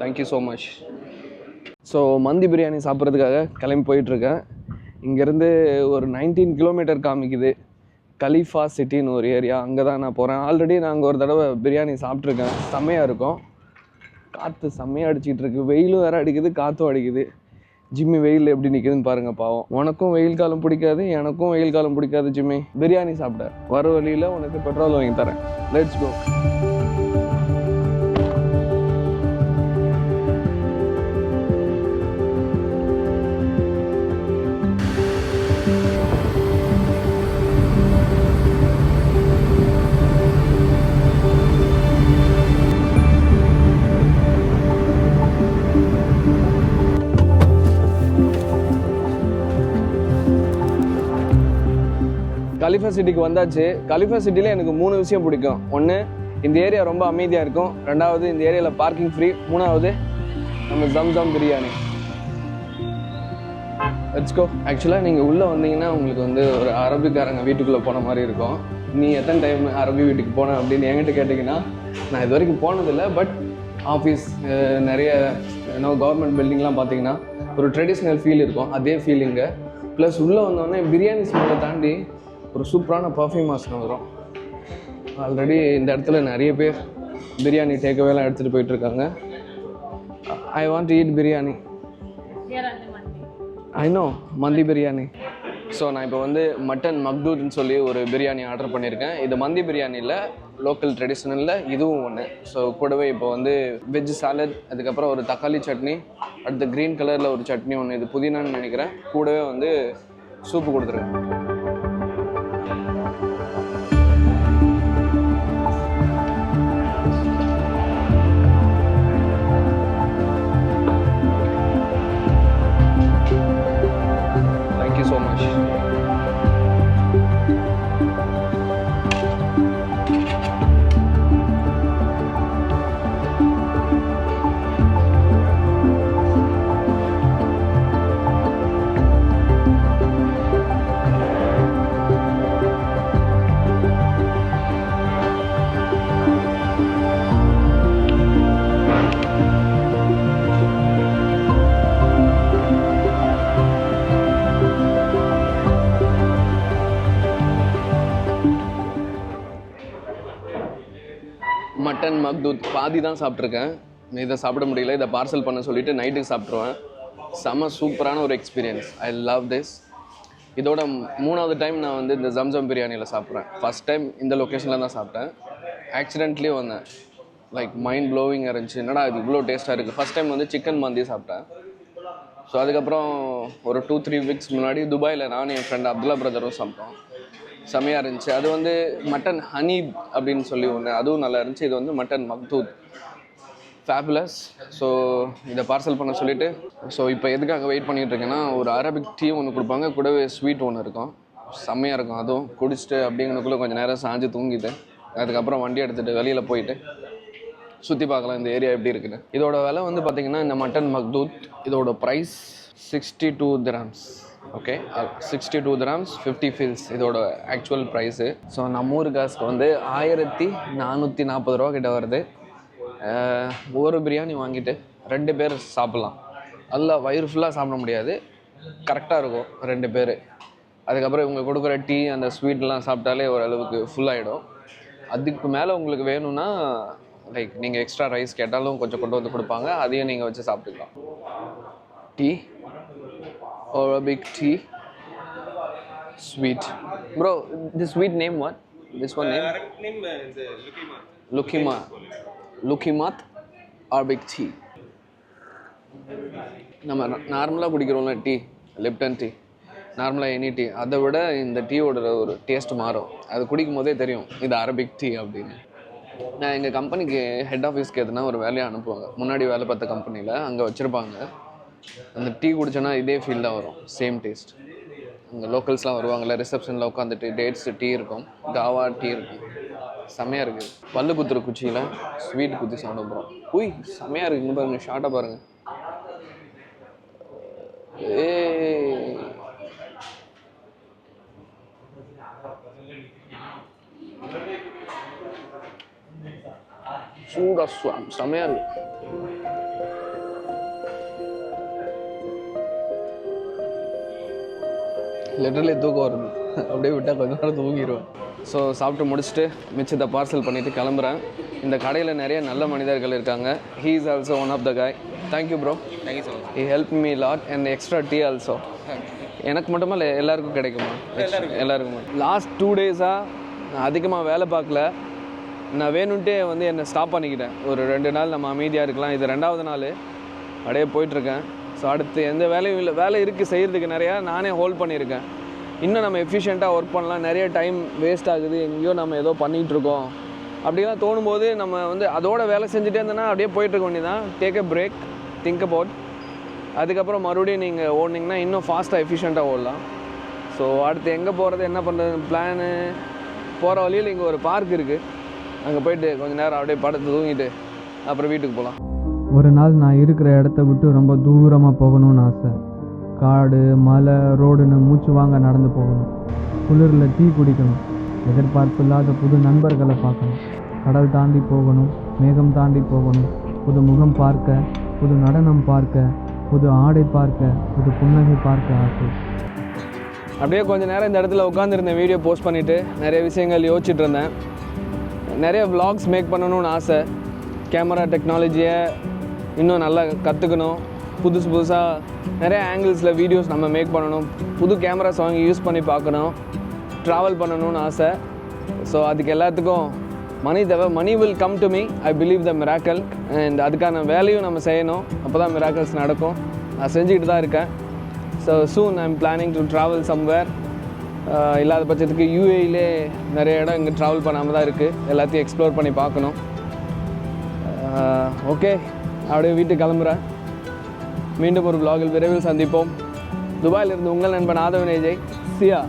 Thank you so much so மந்தி பிரியாணி சாப்பிட்றதுக்காக கிளம்பி போயிட்டுருக்கேன். இங்கேருந்து ஒரு நைன்டீன் கிலோமீட்டர் காமிக்குது. கலீஃபா சிட்டின்னு ஒரு ஏரியா அங்கே தான் நான் போகிறேன் ஆல்ரெடி நான் அங்கே ஒரு தடவை பிரியாணி சாப்பிட்ருக்கேன். செம்மையாக இருக்கும். காற்று செம்மையாக அடிச்சிக்கிட்டு இருக்கு வெயிலும் வேறு அடிக்குது காற்றும் அடிக்குது. ஜிம்மி வெயில் எப்படி நிற்குதுன்னு பாருங்க பாவம். உனக்கும் வெயில் காலம் பிடிக்காது எனக்கும் வெயில் காலம் பிடிக்காது ஜிம்மி. பிரியாணி சாப்பிட. வர வழியில் உனக்கு பெட்ரோல் வாங்கி தரேன். லெட்ஸ் கோ கலிஃபா சிட்டிக்கு வந்தாச்சு. கலிஃபா சிட்டியில் எனக்கு மூணு விஷயம் பிடிக்கும். ஒன்று இந்த ஏரியா ரொம்ப அமைதியாக இருக்கும். ரெண்டாவது இந்த ஏரியாவில் பார்க்கிங் ஃப்ரீ மூணாவது நம்ம ஜம் ஜம் பிரியாணி லெட்ஸ்கோ ஆக்சுவலாக நீங்கள் உள்ளே வந்தீங்கன்னா உங்களுக்கு வந்து ஒரு அரபிக்காரங்க வீட்டுக்குள்ளே போன மாதிரி இருக்கும். நீ எத்தனை டைம் அரபி வீட்டுக்கு போன அப்படின்னு என்கிட்ட கேட்டிங்கன்னா நான் இது வரைக்கும் போனதில்லை. பட் ஆஃபீஸ் நிறைய ஏன்னா கவர்மெண்ட் பில்டிங்லாம் பார்த்தீங்கன்னா ஒரு ட்ரெடிஷ்னல் ஃபீல் இருக்கும். அதே ஃபீலிங்கு ப்ளஸ் உள்ளே வந்தோடனே பிரியாணி ஸ்மெல்லை தாண்டி ஒரு சூப்பரான பர்ஃப்யூம் வாசனை வரும். ஆல்ரெடி இந்த இடத்துல நிறைய பேர் பிரியாணி டேக்அவேலாம் எடுத்துகிட்டு போயிட்டுருக்காங்க. I want eat biryani I no mandi biryani so நான் இப்போ வந்து மட்டன் மக்தூத்னு சொல்லி ஒரு பிரியாணி ஆர்டர் பண்ணியிருக்கேன். இது மந்தி பிரியாணியில் லோக்கல் ட்ரெடிஷ்னலில் இதுவும் ஒன்று ஸோ கூடவே இப்போ வந்து வெஜ் சாலட் அதுக்கப்புறம் ஒரு தக்காளி சட்னி அடுத்து க்ரீன் கலரில் ஒரு சட்னி ஒன்று இது புதினான்னு நினைக்கிறேன். கூடவே வந்து சூப்பு கொடுத்துருக்கேன். மட்டன் மக்தூத். பாதி தான் சாப்பிட்ருக்கேன் இதை சாப்பிட முடியல. இதை பார்சல் பண்ண சொல்லிட்டு நைட்டுக்கு சாப்பிட்ருவேன் செம சூப்பரான ஒரு எக்ஸ்பீரியன்ஸ் ஐ லவ் திஸ் இதோட மூணாவது டைம் நான் வந்து இந்த ஜம்ஜம் பிரியாணியில் சாப்பிட்றேன். ஃபஸ்ட் டைம் இந்த லொக்கேஷனில் தான் சாப்பிட்டேன். ஆக்சிடென்ட்லேயும் வந்தேன். லைக் மைண்ட் ப்ளோவிங்காக இருந்துச்சு. என்னடா இது இவ்வளோ டேஸ்ட்டாக இருக்குது ஃபஸ்ட் டைம் வந்து சிக்கன் மந்தி சாப்பிட்டேன். ஸோ அதுக்கப்புறம் ஒரு டூ த்ரீ வீக்ஸ் முன்னாடி துபாயில் நானும் என் ஃப்ரெண்ட் அப்துல்லா பிரதரும் சாப்பிட்டோம். செம்மையாக இருந்துச்சு. அது வந்து மட்டன் ஹனி அப்படின்னு சொல்லி ஒன்று அதுவும் நல்லா இருந்துச்சு. இது வந்து மட்டன் மக்தூத். ஃபேபுலஸ் ஸோ இதை பார்சல் பண்ண சொல்லிவிட்டு ஸோ இப்போ எதுக்காக வெயிட் பண்ணிகிட்ருக்கேன்னா ஒரு அரபிக் டீ ஒன்று கொடுப்பாங்க. கூடவே ஸ்வீட் ஒன்று இருக்கும். செம்மையாக இருக்கும். அதுவும் குடிச்சிட்டு அப்படிங்கிறதுக்குள்ளே கொஞ்சம் நேரம் சாஞ்சு தூங்கிட்டு அதுக்கப்புறம் வண்டி எடுத்துகிட்டு வெளியில் போயிட்டு சுற்றி பார்க்கலாம். இந்த ஏரியா எப்படி இருக்குன்னு. இதோட விலை வந்து பார்த்திங்கன்னா இந்த மட்டன் மக்தூத் இதோட price sixty two dirhams okay sixty two dirhams fifty fils இதோட ஆக்சுவல் ப்ரைஸு ஸோ நம்ம ஊர் காசுக்கு வந்து ஆயிரத்தி நானூற்றி நாற்பது ரூபா கிட்ட வருது. Uh, ஒரு பிரியாணி வாங்கிட்டு ரெண்டு பேர் சாப்பிட்லாம். நல்லா வயிறு ஃபுல்லாக சாப்பிட முடியாது. கரெக்டாக இருக்கும் ரெண்டு பேர். அதுக்கப்புறம் இவங்க கொடுக்குற டீ அந்த ஸ்வீட்லாம் சாப்பிட்டாலே ஓரளவுக்கு ஃபுல்லாகிடும் அதுக்கு மேலே உங்களுக்கு வேணும்னா லைக் நீங்கள் எக்ஸ்ட்ரா ரைஸ் கேட்டாலும் கொஞ்சம் கொண்டு வந்து கொடுப்பாங்க. அதையும் நீங்கள் வச்சு சாப்பிட்டுக்கலாம். Tea or a big tea. Sweet. Bro the sweet name what? This one name? Correct name uh, the Lukima. lukima lukimat arabic tea. நம்ம நார்மலாக குடிக்கிறோம்ல டீ லிப்டன் டீ நார்மலாக எனி டீ அதை விட இந்த டீயோட ஒரு டேஸ்ட் மாறும். அது குடிக்கும் போதே தெரியும் இது அரபிக் டீ அப்படின்னு. நான் எங்கள் கம்பெனிக்கு ஹெட் ஆஃபீஸ்க்கு எதுனா ஒரு வேலையை அனுப்புவாங்க. முன்னாடி வேலை பார்த்த கம்பெனியில் அங்கே வச்சுருப்பாங்க. அந்த டீ குடிச்சோன்னா இதே ஃபீல் தான் வரும். சேம் டேஸ்ட் அங்கே லோக்கல்ஸ்லாம் வருவாங்கள்ல ரிசப்ஷனில் உட்காந்துட்டு டேட்ஸ் டீ இருக்கும். காவா டீ இருக்கும். செம்மையாக இருக்குது பல்லு குத்துற குச்சியில் ஸ்வீட் குத்தி சாப்பிட போகிறோம் உய் செம்மையாக இருக்குது இங்கே பாருங்க ஷார்ட்டாக பாருங்கள் ஏ சூடா சுவா இருக்குது லிட்டரலி தூக்கம் வருது அப்படியே விட்டால் கொஞ்ச நேரம் தூங்கிடுவேன் ஸோ சாப்பிட்டு முடிச்சுட்டு மிச்சத்தை பார்சல் பண்ணிவிட்டு கிளம்புறேன். இந்த கடையில் நிறைய நல்ல மனிதர்கள் இருக்காங்க. He is also one of the guy thank you bro thank you so much he help me lot and extra tea also எனக்கு மட்டுமா இல்லை எல்லாருக்கும் கிடைக்குமா? எல்லாருக்கும். லாஸ்ட் டூ டேஸாக நான் அதிகமாக வேலை பார்க்கல. நான் வேணும்ட்டே வந்து என்னை ஸ்டாப் பண்ணிக்கிட்டேன். ஒரு ரெண்டு நாள் நம்ம அமைதியாக இருக்கலாம். இது ரெண்டாவது நாள். அப்படியே போயிட்டுருக்கேன் ஸோ அடுத்து எந்த வேலையும் இல்லை. வேலை இருக்குது செய்கிறதுக்கு நிறையா நானே ஹோல்ட் பண்ணியிருக்கேன். இன்னும் நம்ம எஃபிஷியண்ட்டாக ஒர்க் பண்ணலாம். நிறைய டைம் வேஸ்ட் ஆகுது. எங்கேயோ நம்ம ஏதோ பண்ணிகிட்ருக்கோம் அப்படிலாம் தோணும்போது நம்ம வந்து அதோட வேலை செஞ்சுட்டே இருந்தோன்னா அப்படியே போயிட்டு இருக்க வேண்டியதான் take a break think about அதுக்கப்புறம் மறுபடியும் நீங்கள் ஓடினீங்கன்னா இன்னும் ஃபாஸ்ட்டாக எஃபிஷியண்ட்டாக ஓடலாம். ஸோ அடுத்து எங்கே போகிறது என்ன பண்ணுறது பிளானு போகிற வழியில் இங்கே ஒரு பார்க் இருக்குது அங்கே போயிட்டு கொஞ்ச நேரம் அப்படியே படுத்து தூங்கிட்டு அப்புறம் வீட்டுக்கு போகலாம். ஒரு நாள் நான் இருக்கிற இடத்த விட்டு ரொம்ப தூரமாக போகணும்னு ஆசை. காடு மலை ரோடுன்னு மூச்சு வாங்க நடந்து போகணும். குளிரில் டீ குடிக்கணும். எதிர்பார்ப்பு இல்லாத புது நண்பர்களை பார்க்கணும். கடல் தாண்டி போகணும் மேகம் தாண்டி போகணும். புது முகம் பார்க்க புது நடனம் பார்க்க புது ஆடை பார்க்க புது புன்னகை பார்க்க ஆசை. அப்படியே கொஞ்ச நேரம் இந்த இடத்துல உட்காந்துருந்தேன் வீடியோ போஸ்ட் பண்ணிவிட்டு நிறைய விஷயங்கள் யோசிச்சுட்டு இருந்தேன். நிறைய vlogs மேக் பண்ணணும்னு ஆசை. கேமரா டெக்னாலஜியை இன்னும் நல்லா கற்றுக்கணும் புதுசு புதுசாக நிறைய ஆங்கிள்ஸில் வீடியோஸ் நம்ம மேக் பண்ணணும். புது கேமராஸ் வாங்கி யூஸ் பண்ணி பார்க்கணும். ட்ராவல் பண்ணணும்னு ஆசை. ஸோ அதுக்கு எல்லாத்துக்கும் மணி தேவை. Money will come to me I believe the miracle and அதுக்கான வேலையும் நம்ம செய்யணும். அப்போ தான் மிராக்கல்ஸ் நடக்கும். நான் செஞ்சுக்கிட்டு தான் இருக்கேன். So soon I'm planning to travel somewhere இல்லாத பட்சத்துக்கு யூஏயிலே நிறைய இடம் இங்கே ட்ராவல் பண்ணாமல் தான் இருக்குது எல்லாத்தையும் எக்ஸ்ப்ளோர் பண்ணி பார்க்கணும். Uh, ஓகே அப்படியே வீட்டுக்கு கிளம்புறேன். மீண்டும் ஒரு விலாகில் விரைவில் சந்திப்போம். துபாயிலிருந்து உங்கள் நண்பன் ஆதவன் ஏஜய் சியா